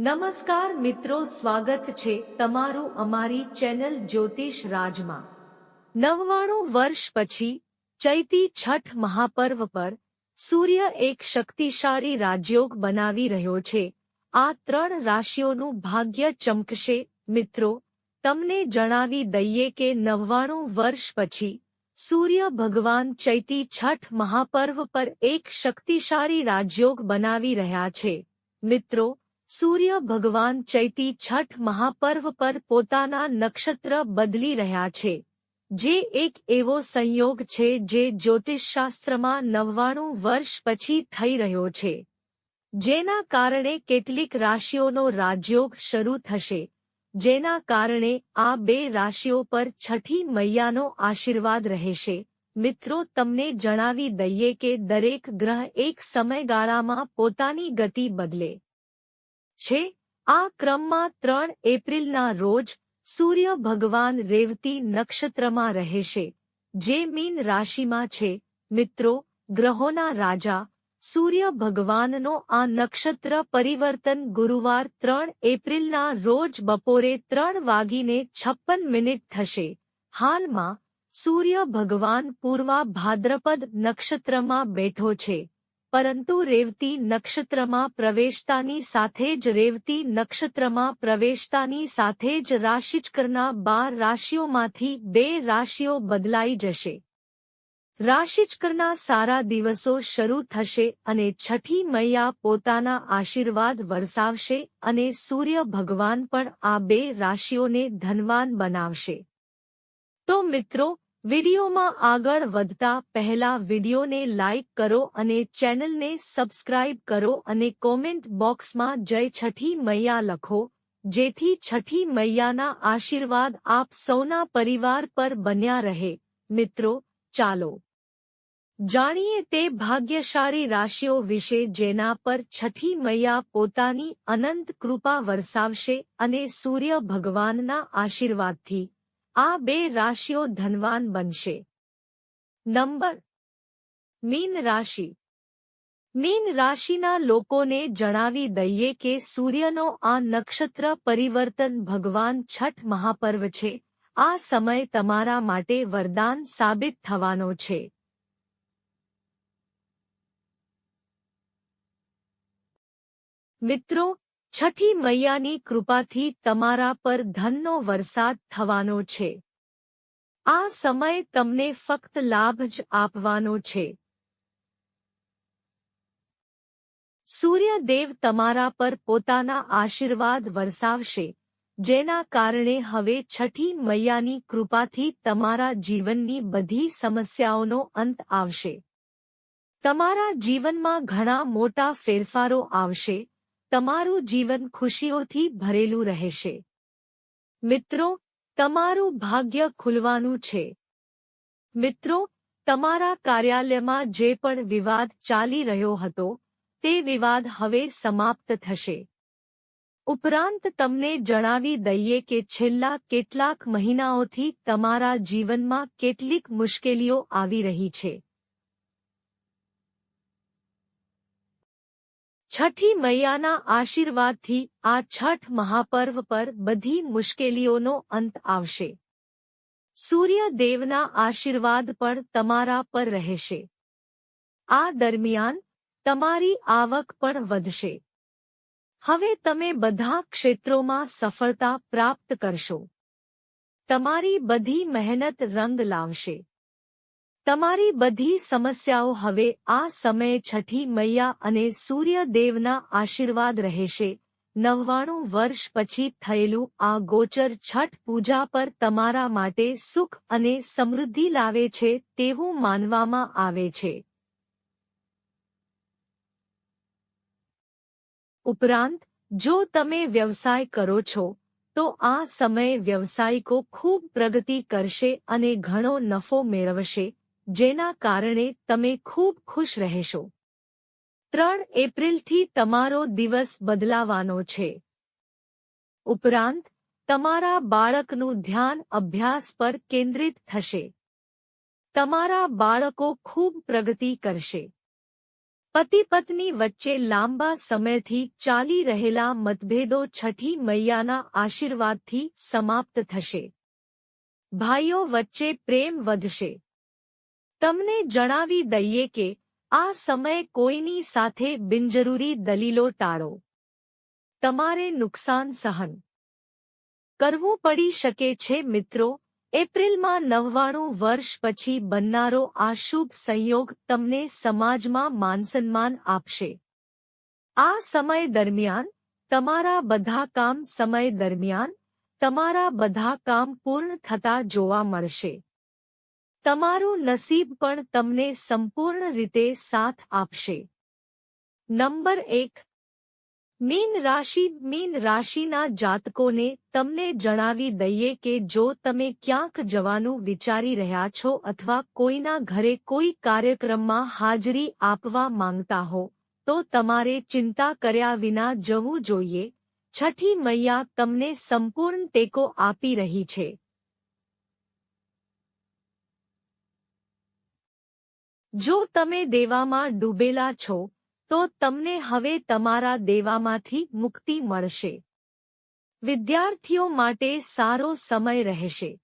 નમસ્કાર મિત્રો, સ્વાગત છે તમારું અમારી ચેનલ જ્યોતિષ રાજમાં. નવવાણું વર્ષ પછી, ચૈતી છઠ મહાપર્વ પર, સૂર્ય એક શક્તિશાળી રાજયોગ બનાવી રહ્યો છે. આ ત્રણ રાશિઓનું ભાગ્ય ચમકશે. મિત્રો, તમને જણાવી દઈએ કે નવ્વાણું વર્ષ પછી, સૂર્ય ભગવાન ચૈતી છઠ મહાપર્વ પર એક શક્તિશાળી રાજયોગ બનાવી રહ્યા છે. મિત્રો સૂર્ય ભગવાન ચૈતી છઠ મહાપર્વ પર પોતાના નક્ષત્ર બદલી રહ્યા છે, જે એક એવો સંયોગ છે જે જ્યોતિષશાસ્ત્રમાં નવ્વાણું વર્ષ પછી થઈ રહ્યો છે. જેના કારણે કેટલીક રાશિઓનો રાજયોગ શરૂ થશે, જેના કારણે આ બે રાશિઓ પર છઠ્ઠી મૈયાનો આશીર્વાદ રહેશે. મિત્રો, તમને જણાવી દઈએ કે દરેક ગ્રહ એક સમયગાળામાં પોતાની ગતિ બદલે. છે? આ ક્રમમાં ત્રણ એપ્રિલના રોજ સૂર્ય ભગવાન રેવતી નક્ષત્રમાં રહેશે, જે મીન રાશિમાં છે. મિત્રો, ગ્રહોના રાજા, સૂર્ય ભગવાનનો આ નક્ષત્ર પરિવર્તન ગુરુવાર ત્રણ એપ્રિલના રોજ બપોરે ત્રણ વાગીને છપ્પન મિનિટ થશે. હાલમાં, સૂર્ય ભગવાન પૂર્વા ભાદ્રપદ નક્ષત્રમાં બેઠો છે. પરંતુ રેવતી નક્ષત્રમાં પ્રવેશતાની સાથે જ રેવતી નક્ષત્રમાં પ્રવેશતાની સાથે જ રાશિચક્રના બાર રાશિઓમાંથી બે રાશિઓ બદલાઈ જશે. રાશિચક્રના સારા દિવસો શરૂ થશે અને છઠ્ઠી મૈયા પોતાના આશીર્વાદ વરસાવશે અને સૂર્ય ભગવાન પણ આ બે રાશિઓને ધનવાન બનાવશે. તો મિત્રો વિડિયોમાં આગળ વધતા પહેલા વિડિયોને લાઇક કરો અને ચેનલને સબસ્ક્રાઇબ કરો અને કોમેન્ટ બોક્સમાં જય છઠ્ઠી મૈયા લખો. જેથી છઠ્ઠી મૈયાના આશીર્વાદ આપ સૌના પરિવાર પર બન્યા રહે. મિત્રો, ચાલો. જાણીએ તે ભાગ્યશાળી રાશિઓ વિશે જેના પર છઠ્ઠી મૈયા પોતાની અનંત કૃપા વરસાવશે અને સૂર્ય ભગવાનના આશીર્વાદથી આ બે રાશિઓ ધનવાન બનશે. નંબર. મીન રાશિ. મીન રાશિના લોકોને જણાવી દઈએ કે સૂર્યનો આ નક્ષત્ર પરિવર્તન ભગવાન છઠ મહાપર્વ છે. આ સમય તમારા માટે વરદાન સાબિત થવાનો છે. મિત્રો છઠ્ઠી મૈયાની કૃપાથી તમારા પર ધનનો વરસાદ થવાનો છે. આ સમય તમને ફક્ત લાભ જ આપવાનો છે. સૂર્યદેવ તમારા પર પોતાના આશીર્વાદ વરસાવશે, જેના કારણે હવે છઠ્ઠી મૈયાની કૃપાથી તમારા જીવનની બધી સમસ્યાઓનો અંત આવશે. તમારા જીવનમાં ઘણા મોટા ફેરફારો આવશે તમારું જીવન ખુશીઓથી ભરેલું રહેશે. મિત્રો, તમારું ભાગ્ય ખુલવાનું છે. મિત્રો, તમારા કાર્યાલયમાં જે પણ વિવાદ ચાલી રહ્યો હતો, તે વિવાદ હવે સમાપ્ત થશે. ઉપરાંત તમને જણાવી દઈએ કે છેલ્લા કેટલાક મહિનાઓથી તમારા જીવનમાં કેટલીક મુશ્કેલીઓ આવી રહી છે. છઠ્ઠી મૈયાના આશીર્વાદથી આ છઠ મહાપર્વ પર બધી મુશ્કેલીઓનો અંત આવશે. સૂર્યદેવના આશીર્વાદ પણ તમારા પર રહેશે. આ દરમિયાન તમારી આવક પણ વધશે. હવે તમે બધા ક્ષેત્રોમાં સફળતા પ્રાપ્ત કરશો. તમારી બધી મહેનત રંગ લાવશે. તમારી બધી સમસ્યાઓ હવે આ સમયે છઠ્ઠી મૈયા અને સૂર્યદેવના આશીર્વાદ રહેશે. નવ્વાણું વર્ષ પછી થયેલું આ ગોચર છઠ પૂજા પર તમારા માટે સુખ અને સમૃદ્ધિ લાવે છે તેવું માનવામાં આવે છે. ઉપરાંત, જો તમે વ્યવસાય કરો છો, તો આ સમયે વ્યવસાયિકો ખૂબ પ્રગતિ કરશે અને ઘણો નફો મેળવશે. જેના કારણે તમે ખૂબ ખુશ રહેશો. ત્રણ એપ્રિલથી તમારો દિવસ બદલાવાનો છે. ઉપરાંત, તમારા બાળકનું ધ્યાન અભ્યાસ પર કેન્દ્રિત થશે. તમારા બાળકો ખૂબ પ્રગતિ કરશે. પતિ પત્ની વચ્ચે લાંબા સમયથી ચાલી રહેલા મતભેદો છઠ્ઠી મૈયાના આશીર્વાદથી સમાપ્ત થશે. ભાઈઓ વચ્ચે પ્રેમ વધશે. તમને જણાવી દઈએ કે, આ સમય કોઈની સાથે બિનજરૂરી દલીલો ટાળો. તમારે નુકસાન સહન કરવું પડી શકે છે મિત્રો, એપ્રિલમાં નવ્વાણું વર્ષ પછી બનનારો આ શુભ સંયોગ તમને સમાજમાં માનસન્માન આપશે. આ સમય દરમિયાન, તમારા બધા કામ સમય દરમિયાન, તમારા બધા કામ પૂર્ણ થતા જોવા મળશે. તમારું નસીબ પણ તમને સંપૂર્ણ રીતે સાથ આપશે. નંબર એક, મીન રાશિ, મીન રાશિના જાતકોને તમને જણાવી દઈએ કે જો તમે ક્યાંક જવાનું વિચારી રહ્યા છો અથવા કોઈના ઘરે કોઈ કાર્યક્રમમાં હાજરી આપવા માંગતા હો, તો તમારે ચિંતા કર્યા વિના જવું જોઈએ. છઠ્ઠી મૈયા તમને સંપૂર્ણ ટેકો આપી રહી છે. જો તમે દેવામાં ડૂબેલા છો, તો તમને હવે તમારા દેવામાંથી મુક્તિ મળશે. વિદ્યાર્થીઓ માટે સારો સમય રહેશે.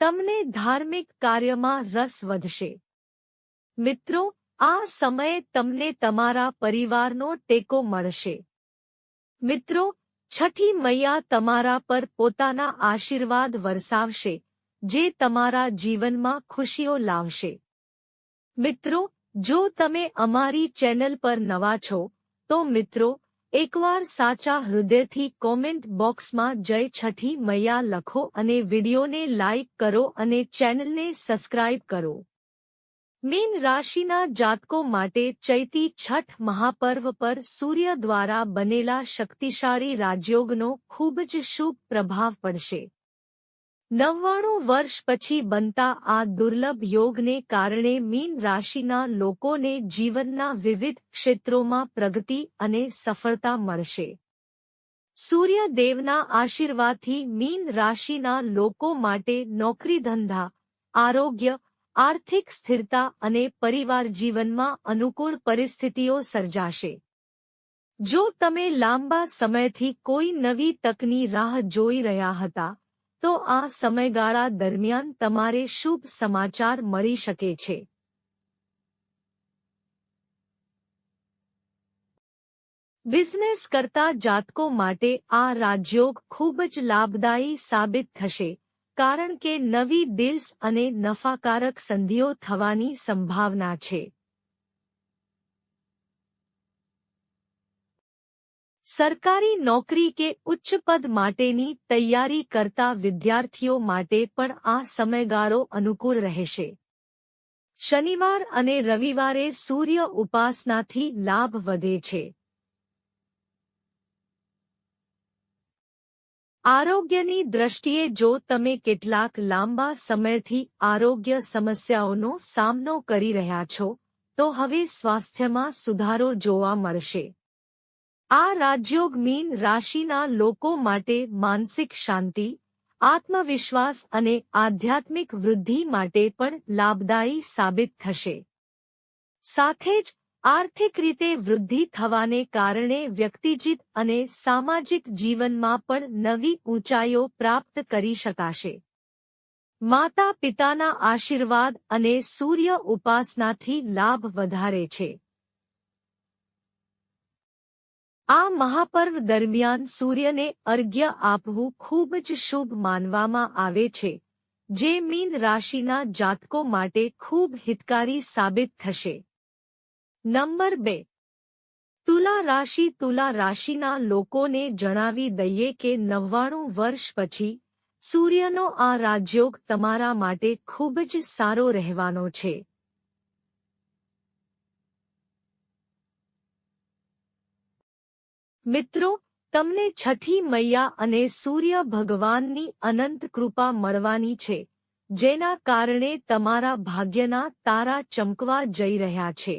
તમને ધાર્મિક કાર્યમાં રસ વધશે. મિત્રો, આ સમયે તમને તમારા પરિવારનો ટેકો મળશે. મિત્રો છઠ્ઠી મૈયા તમારા પર પોતાના આશીર્વાદ વરસાવશે, જે તમારા જીવનમાં ખુશીઓ લાવશે. મિત્રો, જો તમે અમારી ચેનલ પર નવા છો, તો મિત્રો, એકવાર સાચા હૃદયથી કોમેન્ટ બોક્સમાં જય છઠી મૈયા લખો અને વિડિયોને લાઇક કરો અને ચેનલને સબસ્ક્રાઇબ કરો. મીન રાશિના જાતકો માટે ચૈતી છઠ મહાપર્વ પર સૂર્ય દ્વારા બનેલા શક્તિશાળી રાજયોગનો ખૂબ જ શુભ પ્રભાવ પડશે. નવ્વાણું વર્ષ પછી બનતા આ દુર્લભ યોગને કારણે મીન રાશિના લોકોને જીવનના વિવિધ ક્ષેત્રોમાં પ્રગતિ અને સફળતા મળશે. સૂર્યદેવના આશીર્વાદથી મીન રાશિના લોકો માટે નોકરી ધંધા આરોગ્ય, આર્થિક સ્થિરતા અને પરિવાર જીવનમાં અનુકૂળ પરિસ્થિતિઓ સર્જાશે. જો તમે લાંબા સમયથી કોઈ નવી તકની રાહ જોઈ રહ્યા હતા તો આ સમયગાળા દરમિયાન તમારે શુભ સમાચાર મળી શકે છે. બિઝનેસ કરતા જાતકો માટે આ રાજયોગ ખૂબ જ લાભદાયી સાબિત થશે, કારણ કે નવી ડીલ્સ અને નફાકારક સંધિઓ થવાની સંભાવના છે. સરકારી નોકરી કે ઉચ્ચ પદ માટેની તૈયારી કરતા વિદ્યાર્થીઓ માટે પણ આ સમયગાળો અનુકૂળ રહેશે. શનિવાર અને રવિવારે સૂર્ય ઉપાસનાથી લાભ વધે છે. આરોગ્યની દ્રષ્ટિએ જો તમે કેટલાક લાંબા સમયથી આરોગ્ય સમસ્યાઓનો સામનો કરી રહ્યા છો, તો હવે સ્વાસ્થ્યમાં સુધારો જોવા મળશે. આ રાજયોગ મીન રાશિના લોકો માટે માનસિક શાંતિ, આત્મવિશ્વાસ અને આધ્યાત્મિક વૃદ્ધિ માટે પણ લાભદાયી સાબિત થશે. સાથે જ, આર્થિક રીતે વૃદ્ધિ થવાને કારણે વ્યક્તિજીત અને સામાજિક જીવનમાં પણ નવી ઊંચાઈઓ પ્રાપ્ત કરી શકાશે. માતા પિતાના આશીર્વાદ અને સૂર્ય ઉપાસનાથી લાભ વધારે છે. આ મહાપર્વ દરમિયાન સૂર્યને અર્ઘ્ય આપવું ખૂબ જ શુભ માનવામાં આવે છે, જે મીન રાશિના જાતકો માટે ખૂબ હિતકારી સાબિત થશે. નંબર બે. તુલા રાશિ તુલા રાશિના લોકોને જણાવી દઈએ કે નવ્વાણું વર્ષ પછી સૂર્યનો આ રાજયોગ તમારા માટે ખૂબ જ સારો રહેવાનો છે. મિત્રો, તમને છઠ્ઠી મૈયા અને સૂર્ય ભગવાનની અનંત કૃપા મળવાની છે, જેના કારણે તમારા ભાગ્યના તારા ચમકવા જઈ રહ્યા છે.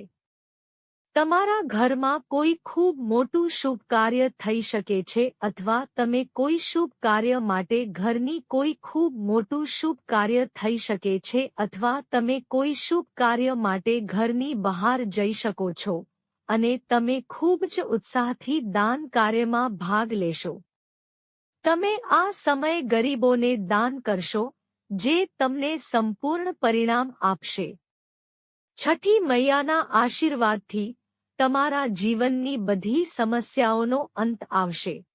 તમારા ઘરમાં કોઈ ખૂબ મોટું શુભ કાર્ય થઈ શકે છે અથવા તમે કોઈ શુભ કાર્ય માટે ઘરની કોઈ ખૂબ મોટું શુભ કાર્ય થઈ શકે છે અથવા તમે કોઈ શુભ કાર્ય માટે ઘરની બહાર જઈ શકો છો. અને તમે ખૂબ જ ઉત્સાહથી દાન કાર્યમાં ભાગ લેશો. તમે આ સમય ગરીબોને દાન કરશો, જે તમને સંપૂર્ણ પરિણામ આપશે. છઠ્ઠી મૈયાના આશીર્વાદથી તમારા જીવનની બધી સમસ્યાઓનો અંત આવશે.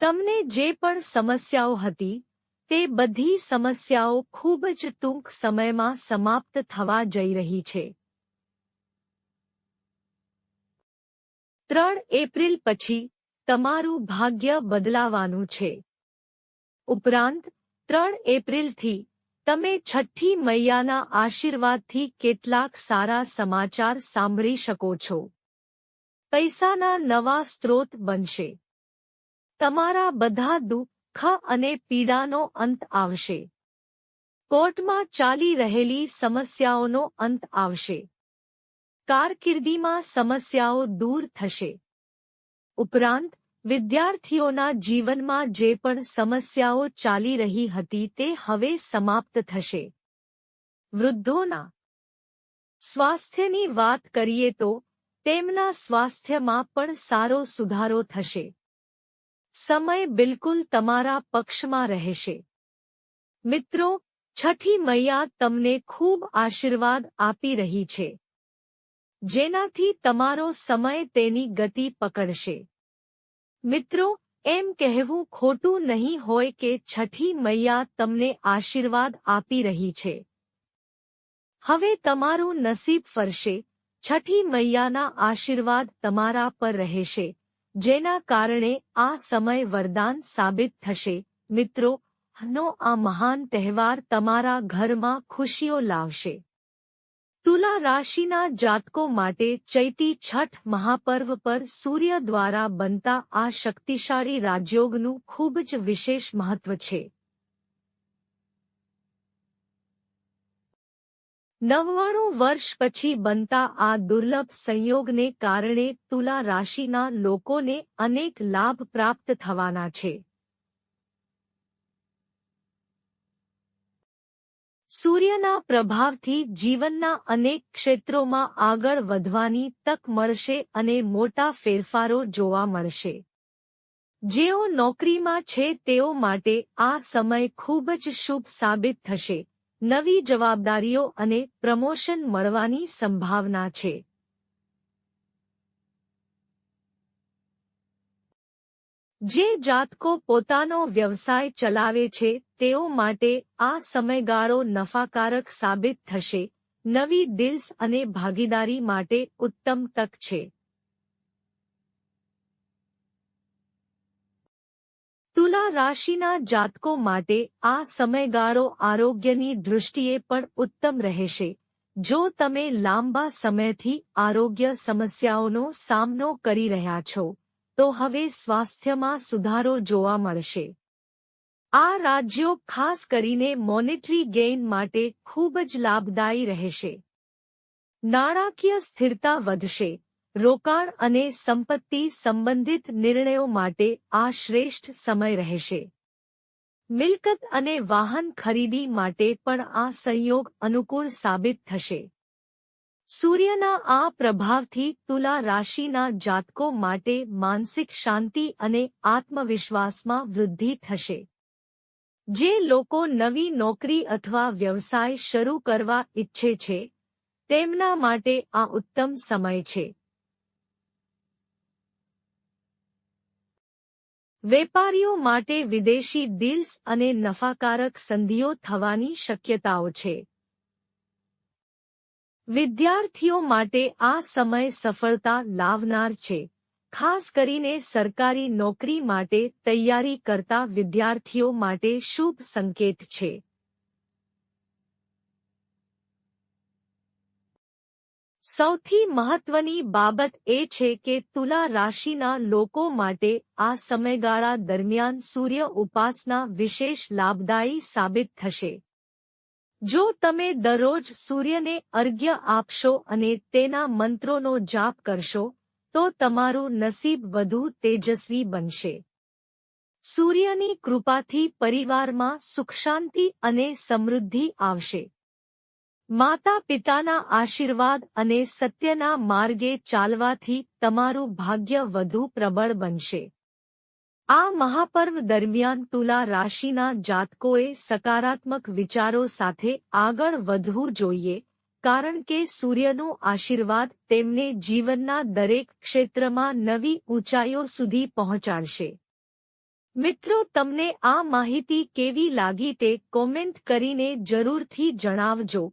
તમને જે પણ સમસ્યાઓ હતી, તે બધી સમસ્યાઓ ખૂબ જ ટૂંક સમયમાં સમાપ્ત થવા જઈ રહી છે. ત્રણ એપ્રિલ પછી તમારું ભાગ્ય બદલાવાનું છે. ઉપરાંત, ત્રણ એપ્રિલથી તમે છઠ્ઠી મૈયાના આશીર્વાદથી કેટલાક સારા સમાચાર સાંભળી શકો છો. પૈસાના નવા સ્ત્રોત બનશે. તમારા બધા દુઃખ અને પીડાનો અંત આવશે. કોર્ટમાં ચાલી રહેલી સમસ્યાઓનો અંત આવશે. કારકિર્દીમાં સમસ્યાઓ દૂર થશે. ઉપરાંત, વિદ્યાર્થીઓના જીવનમાં જે પણ સમસ્યાઓ ચાલી રહી હતી તે હવે સમાપ્ત થશે. વૃદ્ધોના સ્વાસ્થ્યની વાત કરીએ તો, તેમના સ્વાસ્થ્યમાં પણ સારો સુધારો થશે. સમય બિલકુલ તમારા પક્ષમાં રહેશે. મિત્રો છઠ્ઠી મૈયા તમને ખૂબ આશીર્વાદ આપી રહી છે. જેનાથી તમારો સમય તેની ગતિ પકડશે. મિત્રો, એમ કહેવું ખોટું નહીં હોય કે છઠ્ઠી મૈયા તમને આશીર્વાદ આપી રહી છે. હવે તમારું નસીબ ફરશે. છઠ્ઠી મૈયાના આશીર્વાદ તમારા પર રહેશે, જેના કારણે આ સમય વરદાન સાબિત થશે. મિત્રો નો આ મહાન તહેવાર તમારા ઘરમાં ખુશીઓ લાવશે. તુલા રાશિના જાતકો માટે ચૈતી છઠ મહાપર્વ પર સૂર્ય દ્વારા બનતા આ શક્તિશાળી રાજયોગનું ખૂબ જ વિશેષ મહત્વ છે. નવ્વાણું વર્ષ પછી બનતા આ દુર્લભ સંયોગને કારણે તુલા રાશિના લોકોને અનેક લાભ પ્રાપ્ત થવાના છે. સૂર્યના પ્રભાવથી જીવનના અનેક ક્ષેત્રોમાં આગળ વધવાની તક મળશે અને મોટા ફેરફારો જોવા મળશે. જેઓ નોકરીમાં છે તેઓ માટે આ સમય ખૂબ જ શુભ સાબિત થશે. નવી જવાબદારીઓ અને પ્રમોશન મળવાની સંભાવના છે. જે જાતકો પોતાનો વ્યવસાય ચલાવે છે તેઓ માટે આ સમયગાળો નફાકારક સાબિત થશે. નવી ડીલ્સ અને ભાગીદારી માટે ઉત્તમ તક છે. તુલા રાશિના જાતકો માટે આ સમયગાળો આરોગ્યની દૃષ્ટિએ પણ ઉત્તમ રહેશે. જો તમે લાંબા સમયથી આરોગ્ય સમસ્યાઓનો સામનો કરી રહ્યા છો, તો હવે સ્વાસ્થ્યમાં સુધારો જોવા મળશે. આ રાજ્યો ખાસ કરીને મોનેટરી ગેઇન માટે ખૂબ જ લાભદાયી રહેશે. નાણાકીય સ્થિરતા વધશે. રોકાણ અને સંપત્તિ સંબંધિત નિર્ણયો માટે આ શ્રેષ્ઠ સમય રહેશે. મિલકત અને વાહન ખરીદી માટે પણ આ સંયોગ અનુકૂળ સાબિત થશે. સૂર્યના આ પ્રભાવથી તુલા રાશિના જાતકો માટે માનસિક શાંતિ અને આત્મવિશ્વાસમાં વૃદ્ધિ થશે. જે લોકો નવી નોકરી અથવા વ્યવસાય શરૂ કરવા ઈચ્છે છે, તેમના માટે આ ઉત્તમ સમય છે. વેપારીઓ માટે વિદેશી ડીલ્સ અને નફાકારક સંધિઓ થવાની શક્યતાઓ છે. વિદ્યાર્થીઓ માટે આ સમય સફળતા લાવનાર છે. ખાસ કરીને સરકારી નોકરી માટે તૈયારી કરતા વિદ્યાર્થીઓ માટે શુભ સંકેત છે. સૌથી મહત્વની બાબત એ છે કે તુલા રાશિના લોકો માટે આ સમયગાળા દરમિયાન સૂર્ય ઉપાસના વિશેષ લાભદાયી સાબિત થશે. જો તમે દરરોજ સૂર્યને અર્ઘ્ય આપશો અને તેના મંત્રોનો જાપ કરશો તો તમારું નસીબ વધુ તેજસ્વી બનશે. સૂર્યની કૃપાથી પરિવારમાં સુખશાંતિ અને સમૃદ્ધિ આવશે. માતા પિતાના આશીર્વાદ અને સત્યના માર્ગે ચાલવાથી તમારું ભાગ્ય વધુ પ્રબળ બનશે. આ મહાપર્વ દરમિયાન તુલા રાશિના જાતકોએ સકારાત્મક વિચારો સાથે આગળ વધવું જોઈએ. કારણ કે સૂર્યનું આશીર્વાદ તેમને જીવનના દરેક ક્ષેત્રમાં નવી ઊંચાઈઓ સુધી પહોંચાડશે. મિત્રો, તમને આ માહિતી કેવી લાગી તે કોમેન્ટ કરીને જરૂરથી જણાવજો.